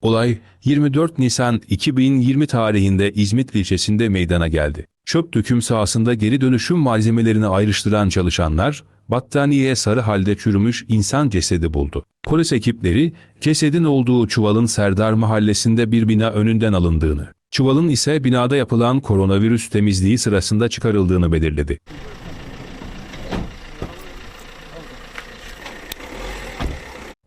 Olay 24 Nisan 2020 tarihinde İzmit ilçesinde meydana geldi. Çöp döküm sahasında geri dönüşüm malzemelerini ayrıştıran çalışanlar, battaniyeye sarı halde çürümüş insan cesedi buldu. Polis ekipleri, cesedin olduğu çuvalın Serdar mahallesinde bir bina önünden alındığını, çuvalın ise binada yapılan koronavirüs temizliği sırasında çıkarıldığını belirledi.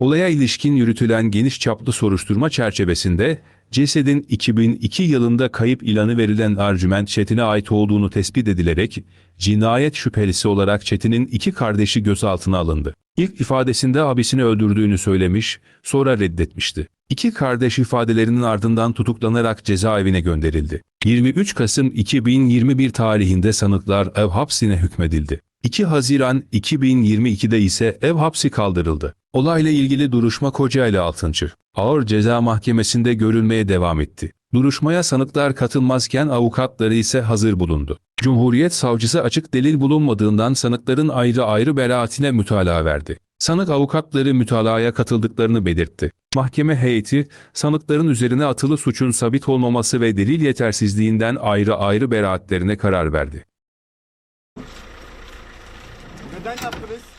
Olaya ilişkin yürütülen geniş çaplı soruşturma çerçevesinde cesedin 2002 yılında kayıp ilanı verilen Arjüment Çetin'e ait olduğunu tespit edilerek cinayet şüphelisi olarak Çetin'in iki kardeşi gözaltına alındı. İlk ifadesinde abisini öldürdüğünü söylemiş, sonra reddetmişti. İki kardeş ifadelerinin ardından tutuklanarak cezaevine gönderildi. 23 Kasım 2021 tarihinde sanıklar ev hapsine hükmedildi. 2 Haziran 2022'de ise ev hapsi kaldırıldı. Olayla ilgili duruşma Kocaeli 6. Ağır Ceza Mahkemesi'nde görülmeye devam etti. Duruşmaya sanıklar katılmazken avukatları ise hazır bulundu. Cumhuriyet savcısı açık delil bulunmadığından sanıkların ayrı ayrı beraatine mütalaa verdi. Sanık avukatları mütalaya katıldıklarını belirtti. Mahkeme heyeti, sanıkların üzerine atılı suçun sabit olmaması ve delil yetersizliğinden ayrı ayrı beraatlerine karar verdi. Neden yaptınız?